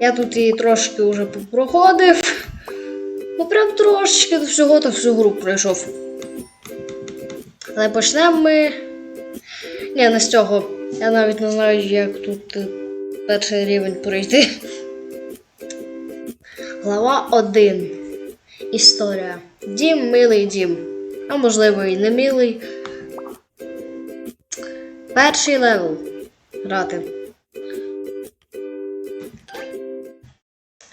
Я тут її трошки вже попроходив. Ну прям трошечки до всього та всю гру пройшов. Але почнемо ми. Ні, не з цього. Я навіть не знаю, як тут е, перший рівень пройти. Глава 1. Історія. Дім милий дім. А можливо і не милий. Перший левел. Грати.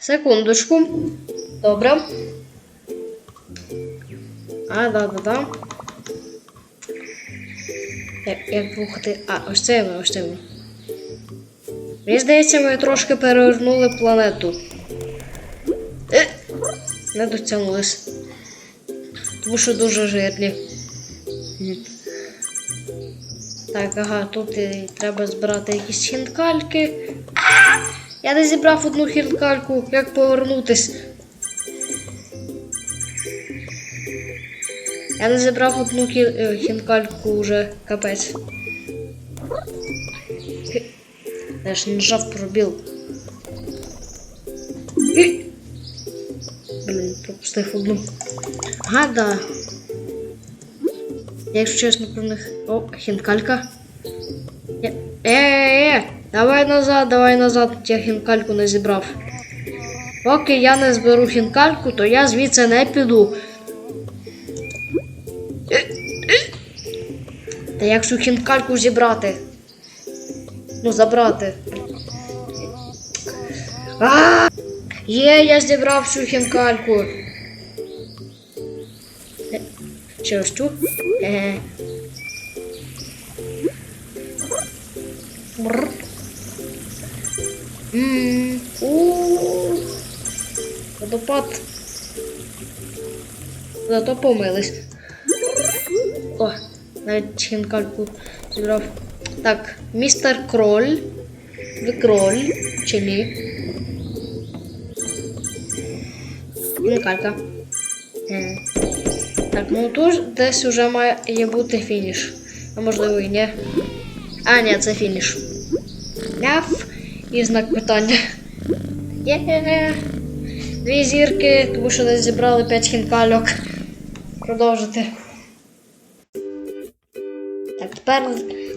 Секундочку. Добре. А, да, да, да. Як, як рухати. А, ось це ми, ось це ми. Мені здається, ми трошки перевернули планету. Е, не дотягнулись. Тому що дуже жирні. Так, ага, тут і треба збирати якісь хінкальки. Я не зібрав одну хінкальку, як повернутись. Я не зібрав одну кі- е, хінкальку вже капець. Я ж нажав пробіл. Хе. Блін, пропустив одну. Ага, да. Я, якщо чесно, про них. О, хінкалька. Е, е, е, давай назад, давай назад, я хінкальку не зібрав. Поки я не зберу хінкальку, то я звідси не піду. Та як цю хінкальку зібрати? Ну, забрати. А! Є, я зібрав цю хінкальку. Е, Чи ось цю? Е. Бррр. У. Водопад. Зато помились. О, навіть хінкальку зібрав. Так, містер Кроль. Ви кроль чи ні? Хінкалька. Так, ну тут десь вже має бути фініш. А можливо і ні. А, ні, це фініш. Ляф і знак питання. Є. Дві зірки, тому що десь зібрали 5 хінкальок. Продовжити. Так, тепер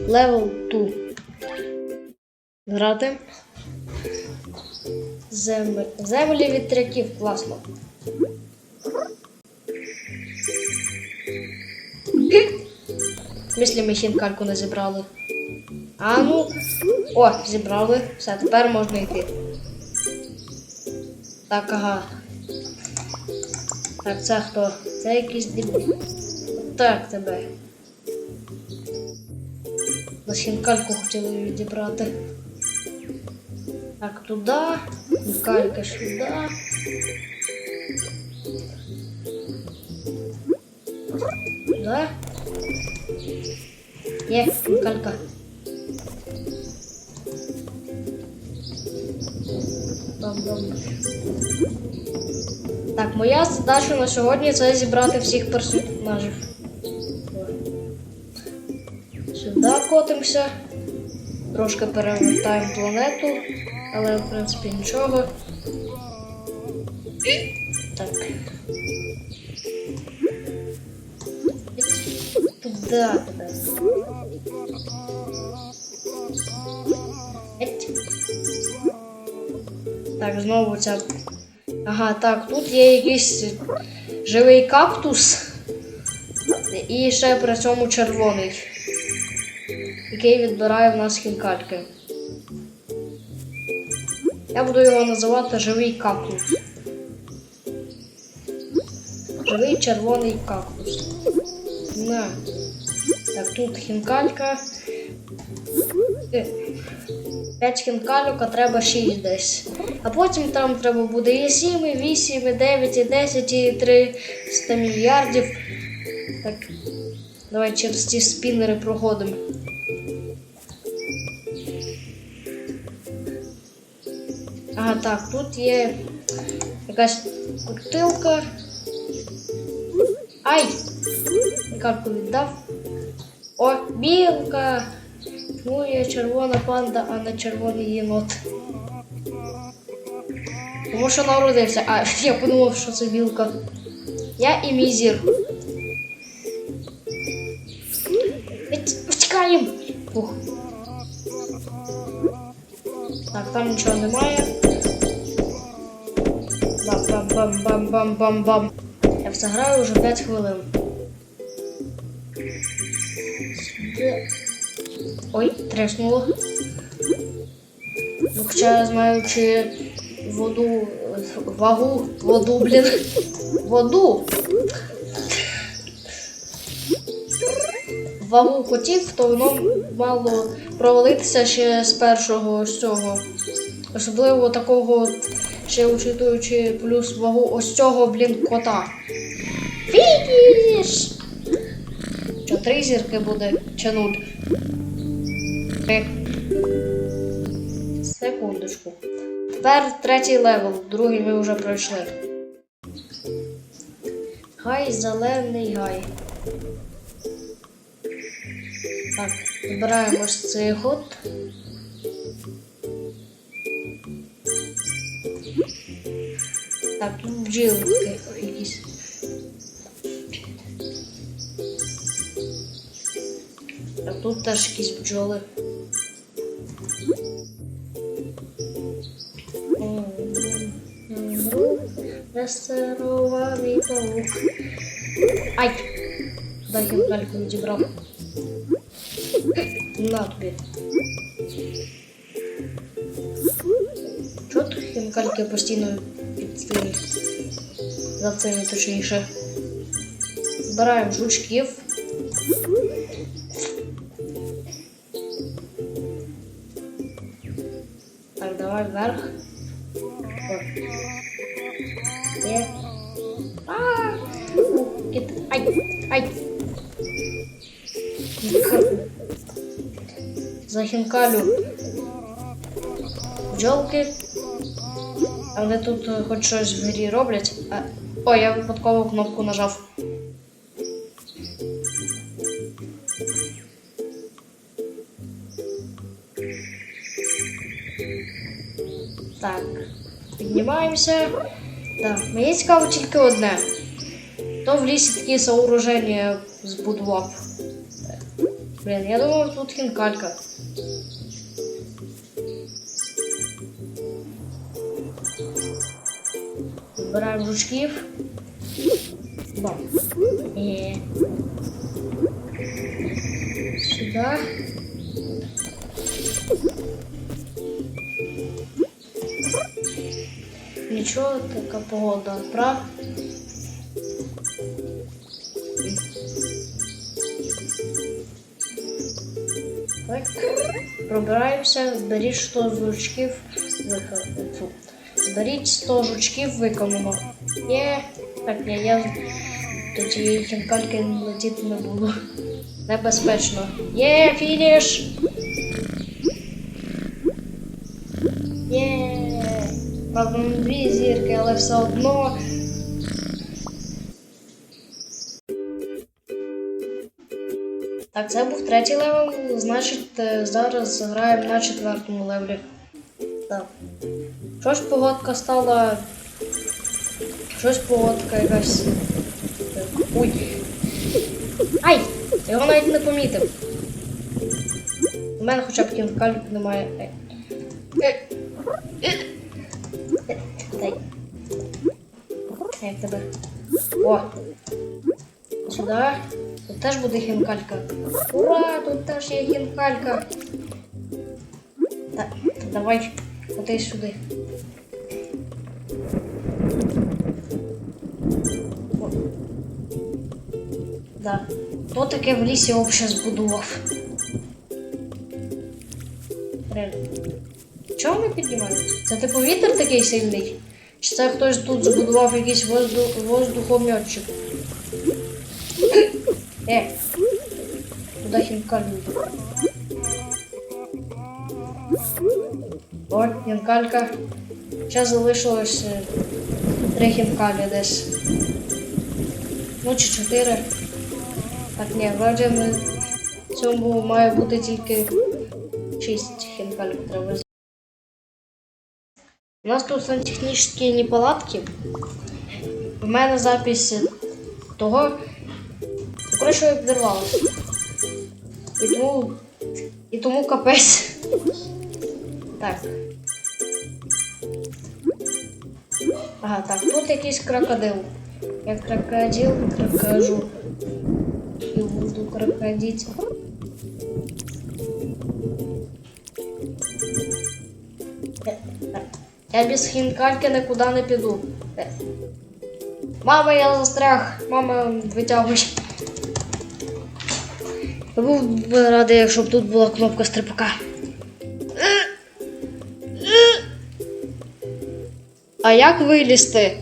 левел 2. Грати. Землі. Землі вітряків, класно. Мислі ми хінкальку не зібрали. А ну. О, зібрали. Все, тепер можна йти. Так, ага. Так, це хто? Це якийсь дебіл. Так, тебе. На хінкальку хотіли відібрати. Так, туди. Хінкалька сюди. Туди. Є, хінкалька. Так, моя задача на сьогодні це зібрати всіх персонажів. Сюди котимося. Трошки перевертаємо планету, але в принципі нічого. Так. Туди, Так, знову ця. Ага, так, тут є якийсь живий кактус. І ще при цьому червоний. Який відбирає в нас хінкальки. Я буду його називати живий кактус. Живий червоний кактус. На. Так, тут хінкалька. Е, 5 хінкальок, треба 6 десь. А потім там треба буде і 7, і 8, і 9, і 10, і 300 мільярдів. Так, давай через ці спінери проходимо. Ага, так, тут є якась крутилка. Ай! Картку віддав. О, білка! Ну, я червона панда, а не червоний єнот. Тому що народився. А, я подумав, що це білка. Я і мій зір. Втікаємо! Так, там нічого немає. Бам-бам-бам-бам-бам-бам-бам. Я в це граю вже 5 хвилин. Ой, треснуло. Ну, хоча я знаю, чи воду. Вагу, воду, блін. Воду. Вагу хотів, то воно мало провалитися ще з першого з цього. Особливо такого, ще учитуючи плюс вагу ось цього, блін, кота. Фініш! Що, три зірки буде чи нуль? Секундочку. Тепер третій левел, другий ми вже пройшли. Гай, зелений гай. Так, збираємо цей год. Так, тут бджілки якісь. А тут теж якісь бджоли. Рестерований паук. Ай! Дай я кальку відібрав. На тобі. Чого тут хінкальки постійно під цими за цими точніше? Збираємо жучків. Так, давай вверх. Захінкалю бджолки. Але тут е, хоч щось в грі роблять. А... Ой, я випадково кнопку нажав. Так, піднімаємося. Так, мені цікаво тільки одне. То в лісі такі сооруження збудував. Блін, я думав, тут хінкалька. Збираємо жучків. Бам. І... Сюди. Нічого, така погода, прав? Так. Пробираємося, зберіть 100 жучків. Вика- фу. Зберіть 100 жучків, виконано. Є. Так, я, я до цієї хінкальки летіти не буду. Небезпечно. Є, фініш! Є. Правда, не дві зірки, але все одно. Так, це був третій левел, значить е, зараз граємо на четвертому левелі. Так. Що ж погодка стала. Щось погодка якась. Ой. Ай! Його навіть не помітив. У мене хоча б кінкальк немає. Е. Е. Е. Дай. Як тебе? О! Сюди. Тут теж буде хінкалька. Ура! Тут теж є хінкалька. Так, давай, ходи сюди. Да. Хто таке в лісі взагалі збудував? Реально. Чого ми піднімаємо? Це типу вітер такий сильний? Чи це хтось тут збудував якийсь воздух, воздухомьотчик? Е, куди хінкаль? О, хінкалька. Ще залишилось е, три хінкалі десь. Ну чи чотири. Так, ні, вроді в цьому має бути тільки Шість хінкальок треба. У нас тут сантехнічні неполадки. У мене запись того. Коротше, я підірвалася. І тому. І тому капець. Так. Ага, так, тут якийсь крокодил. Я крокодил, крокожу. Так. Я без хінкальки нікуди не піду. Мама, я застряг. Мама, витягуй. Я був би радий, якщо б тут була кнопка стрибка. А як вилізти?